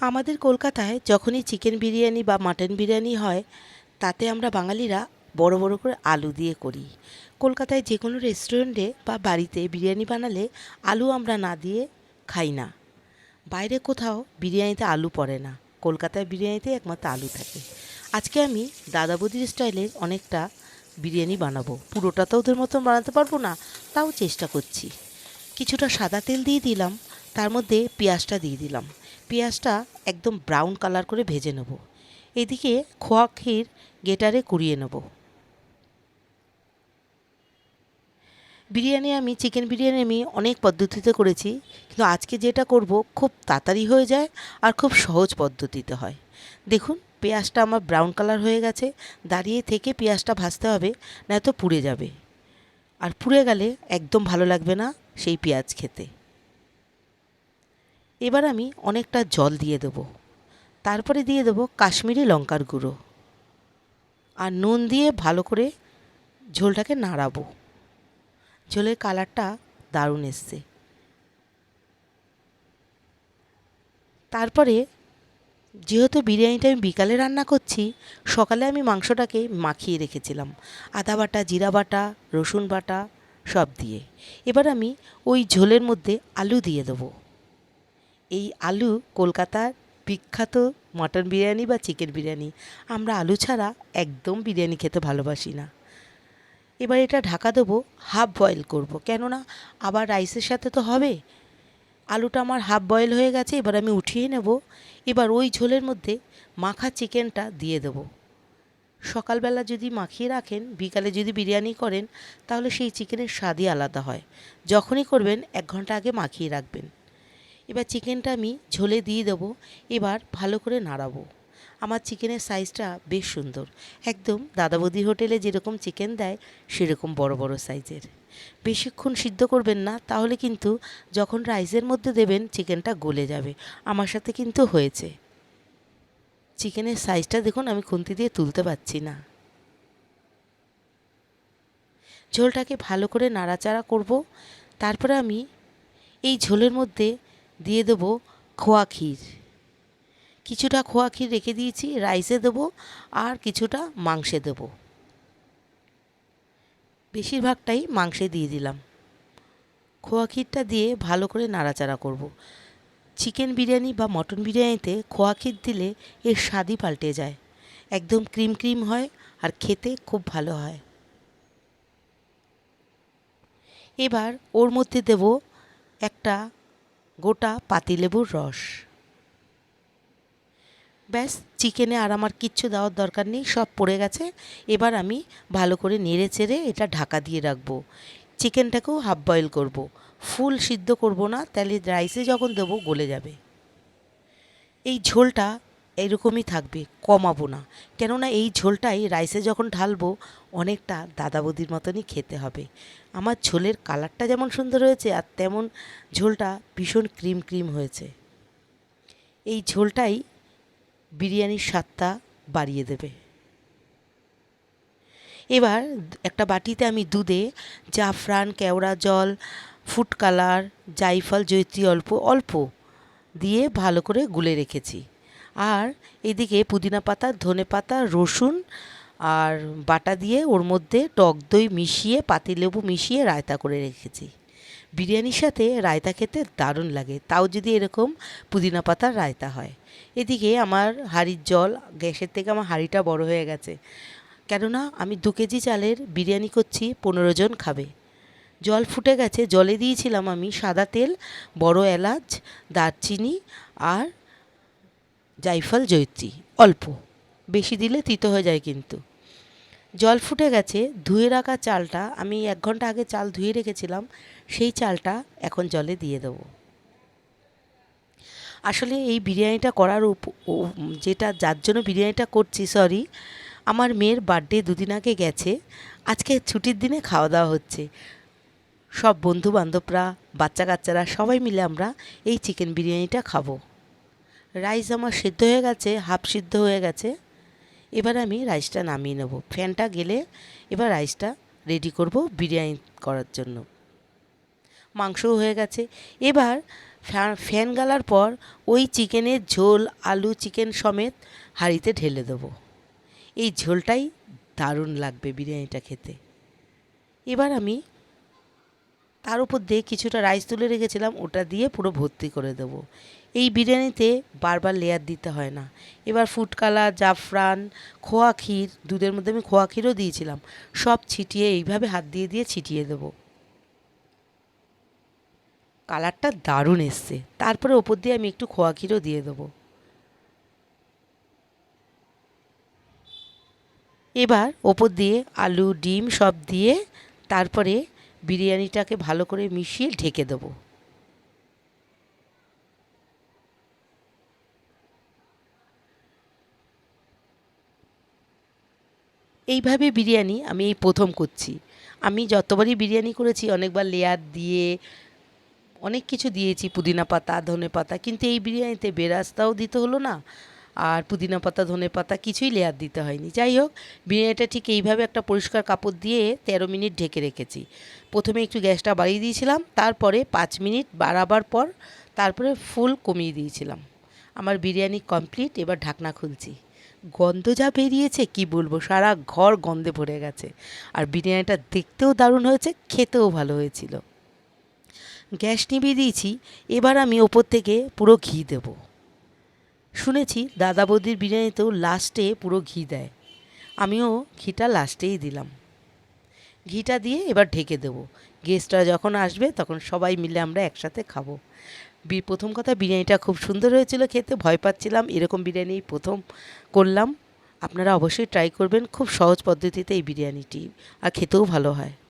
আমাদের কলকাতায় যখনই চিকেন বিরিয়ানি বা মাটন বিরিয়ানি হয়, তাতে আমরা বাঙালিরা বড় বড় করে আলু দিয়ে করি। কলকাতায় যে কোনো রেস্টুরেন্টে বা বাড়িতে বিরিয়ানি বানালে আলু আমরা না দিয়ে খাই না। বাইরে কোথাও বিরিয়ানিতে আলু পড়ে না। কলকাতায় বিরিয়ানিতে একমাত্র আলু থাকে। আজকে আমি দাদা বৌদির স্টাইলের অনেকটা বিরিয়ানি বানাবো। পুরোটা তো ওদের মতন বানাতে পারব না, তাও চেষ্টা করছি। কিছুটা সাদা তেল দিয়ে দিলাম। তার মধ্যে পেঁয়াজটা দিয়ে দিলাম। পেঁয়াজটা একদম ব্রাউন কালার করে ভেজে নেব। এদিকে খোয়া ক্ষীর গেটারে কুড়িয়ে নেব। বিরিয়ানি আমি চিকেন বিরিয়ানি আমি অনেক পদ্ধতিতে করেছি, কিন্তু আজকে যেটা করব খুব তাড়াতাড়ি হয়ে যায় আর খুব সহজ পদ্ধতিতে হয়। দেখুন, পেঁয়াজটা আমার ব্রাউন কালার হয়ে গেছে, দাঁড়িয়ে থেকে পেঁয়াজটা ভাজতে হবে নয়তো পুড়ে যাবে। আর পুড়ে গেলে একদম ভালো লাগবে না সেই পেঁয়াজ খেতে। এবার আমি অনেকটা জল দিয়ে দেবো। তারপরে দিয়ে দেবো কাশ্মীরি লঙ্কার গুঁড়ো। আর নুন দিয়ে ভালো করে ঝোলটাকে নাড়াবো। ঝোলের কালারটা দারুণ এসছে। তারপরে যেহেতু বিরিয়ানিটা আমি বিকালে রান্না করছি, সকালে আমি মাংসটাকে মাখিয়ে রেখেছিলাম। আদা বাটা, জিরা বাটা, রসুন বাটা সব দিয়ে। এবার আমি ওই ঝোলের মধ্যে আলু দিয়ে দেবো। এই আলু কলকাতার বিখ্যাত মটন বিরিয়ানি বা চিকেন বিরিয়ানি। আমরা আলু ছাড়া একদম বিরিয়ানি খেতে ভালোবাসি না। এবার এটা ঢাকা দেবো, হাফ বয়েল করব। কেননা আবার রাইসের সাথে তো হবে। আলুটা আমার হাফ বয়েল হয়ে গেছে, এবার আমি উঠিয়ে নেব। এবার ওই ঝোলের মধ্যে মাখা চিকেনটা দিয়ে দেবো। সকালবেলা যদি মাখিয়ে রাখেন, বিকালে যদি বিরিয়ানি করেন, তাহলে সেই চিকেনের স্বাদই আলাদা হয়। যখনই করবেন, এক ঘণ্টা আগে মাখিয়ে রাখবেন। এবার চিকেনটা আমি ঝোলে দিয়ে দেবো, এবার ভালো করে নাড়াবো। আমার চিকেনের সাইজটা বেশ সুন্দর, একদম দাদাবদি হোটেলে যেরকম চিকেন দেয়, সেরকম বড় বড় সাইজের। বেশিক্ষণ সিদ্ধ করবেন না, তাহলে কিন্তু যখন রাইসের মধ্যে দেবেন, চিকেনটা গলে যাবে। আমার সাথে কিন্তু হয়েছে। চিকেনের সাইজটা দেখুন, আমি খুন্তি দিয়ে তুলতে পারছি না। ঝোলটাকে ভালো করে নাড়াচাড়া করব। তারপরে আমি এই ঝোলের মধ্যে দিয়ে দেবো খোয়া ক্ষীর। কিছুটা খোয়া ক্ষীর রেখে দিয়েছি, রাইসে দেবো আর কিছুটা মাংসে দেবো। বেশিরভাগটাই মাংসে দিয়ে দিলাম। খোয়া ক্ষীরটা দিয়ে ভালো করে নাড়াচাড়া করব। চিকেন বিরিয়ানি বা মটন বিরিয়ানিতে খোয়া ক্ষীর দিলে এর স্বাদই পাল্টে যায়। একদম ক্রিম ক্রিম হয় আর খেতে খুব ভালো হয়। এবার ওর মধ্যে দেব একটা গোটা পাতিলেবুর রস। ব্যাস, চিকেনে আর আমার কিচ্ছু দেওয়ার দরকার নেই, সব পড়ে গেছে। এবার আমি ভালো করে নেড়ে চেড়ে এটা ঢাকা দিয়ে রাখব। চিকেনটাকেও হাফ বয়েল করব। ফুল সিদ্ধ করব না, তাহলে রাইসে যখন দেবো গলে যাবে। এই ঝোলটা এরকমই থাকবে, কমাবো না। কেননা এই ঝোলটাই রাইসে যখন ঢালবো, অনেকটা দাদা বৌদির মতনই খেতে হবে। আমার ঝোলের কালারটা যেমন সুন্দর হয়েছে, আর তেমন ঝোলটা ভীষণ ক্রিম ক্রিম হয়েছে। এই ঝোলটাই বিরিয়ানির স্বাদটা বাড়িয়ে দেবে। এবার একটা বাটিতে আমি দুধে জাফরান, কেওড়া জল, ফুড কালার, জাইফল জৈত্রী অল্প অল্প দিয়ে ভালো করে গুলে রেখেছি। আর এদিকে পুদিনা পাতা, ধনে পাতা, রসুন আর বাটা দিয়ে ওর মধ্যে টক দই মিশিয়ে, পাতিলেবু মিশিয়ে রায়তা করে রেখেছি। বিরিয়ানির সাথে রায়তা খেতে দারুণ লাগে, তাও যদি এরকম পুদিনা পাতার রায়তা হয়। এদিকে আমার হাঁড়ির জল, গ্যাসের থেকে আমার হাঁড়িটা বড় হয়ে গেছে। কেননা আমি দু কেজি চালের বিরিয়ানি করছি, পনেরো জন খাবে। জল ফুটে গেছে, জলে দিয়েছিলাম আমি সাদা তেল, বড় এলাচ, দারচিনি আর জাইফল জৈত্রী অল্প। বেশি দিলে তিতো হয়ে যায় কিন্তু। জল ফুটে গেছে, ধুয়ে রাখা চালটা, আমি এক ঘণ্টা আগে চাল ধুয়ে রেখেছিলাম, সেই চালটা এখন জলে দিয়ে দেবো। আসলে এই বিরিয়ানিটা করার যেটা, যার জন্য বিরিয়ানিটা করছি সরি আমার মেয়ের বার্থডে দুদিন আগে গেছে, আজকে ছুটির দিনে খাওয়া দাওয়া হচ্ছে। সব বন্ধু বান্ধবরা বাচ্চা কাচ্চারা সবাই মিলে আমরা এই চিকেন বিরিয়ানিটা খাব। রাইস আমার সিদ্ধ হয়ে গেছে, হাফ সিদ্ধ হয়ে গেছে। এবার আমি রাইসটা নামিয়ে নেব। ফ্যানটা গেলে এবার রাইসটা রেডি করব বিরিয়ানি করার জন্য। মাংসও হয়ে গেছে। এবার ফ্যা- ফ্যান গালার পর ওই চিকেনের ঝোল, আলু চিকেন সমেত হাঁড়িতে ঢেলে দেবো। এই ঝোলটাই দারুণ লাগবে বিরিয়ানিটা খেতে। এবার আমি তার উপর দিয়ে কিছুটা রাইস তুলে রেখেছিলাম, ওটা দিয়ে পুরো ভর্তি করে দেবো। এই বিরিয়ানিতে বারবার লেয়ার দিতে হয় না। এবার ফুড কালার জাফরান, খোয়া ক্ষীর, দুধের মধ্যে আমি খোয়া ক্ষীরও দিয়েছিলাম। সব ছিটিয়ে এইভাবে হাত দিয়ে দিয়ে ছিটিয়ে দেবো। কালারটা দারুণ এসছে। তারপরে ওপর দিয়ে আমি একটু খোয়া ক্ষীরও দিয়ে দেবো। এবার ওপর দিয়ে আলু, ডিম সব দিয়ে তারপরে বিরিয়ানিটাকে ভালো করে মিশিয়ে ঢেকে দেবো। এইভাবে বিরিয়ানি আমি এই প্রথম করছি। আমি যতবারই বিরিয়ানি করেছি, অনেকবার লেয়ার দিয়ে অনেক কিছু দিয়েছি, পুদিনা পাতা, ধনে পাতা, কিন্তু এই বিরিয়ানিতে বেরাস্তাও দিতে হলো না। আর পুদিনা পাতা, ধনে পাতা কিছুই লেয়ার দিতে হয়নি। যাই হোক, বিরিয়ানিটা ঠিক এইভাবে একটা পরিষ্কার কাপড় দিয়ে তেরো মিনিট ঢেকে রেখেছি। প্রথমে একটু গ্যাসটা বাড়িয়ে দিয়েছিলাম, তারপরে পাঁচ মিনিট বাড়াবার পর তারপরে ফুল কমিয়ে দিয়েছিলাম। আমার বিরিয়ানি কমপ্লিট এবার ঢাকনা খুলছি। গন্ধ যা বেরিয়েছে, কি বলব? সারা ঘর গন্ধে ভরে গেছে। আর বিরিয়ানিটা দেখতেও দারুণ হয়েছে, খেতেও ভালো হয়েছিল। গ্যাস নিভিয়ে দিয়েছি, এবার আমি ওপর থেকে পুরো ঘি দেব। শুনেছি দাদা বৌদির বিরিয়ানিতেও লাস্টে পুরো ঘি দেয়। আমিও ঘিটা লাস্টেই দিলাম। ঘিটা দিয়ে এবার ঢেকে দেবো। গেস্টরা যখন আসবে তখন সবাই মিলে আমরা একসাথে খাব। প্রথম কথা বিরিয়ানিটা খুব সুন্দর হয়েছিল খেতে, ভয় পাচ্ছিলাম, এরকম বিরিয়ানি প্রথম করলাম। আপনারা অবশ্যই ট্রাই করবেন, খুব সহজ পদ্ধতিতে এই বিরিয়ানিটি, আর খেতেও ভালো হয়।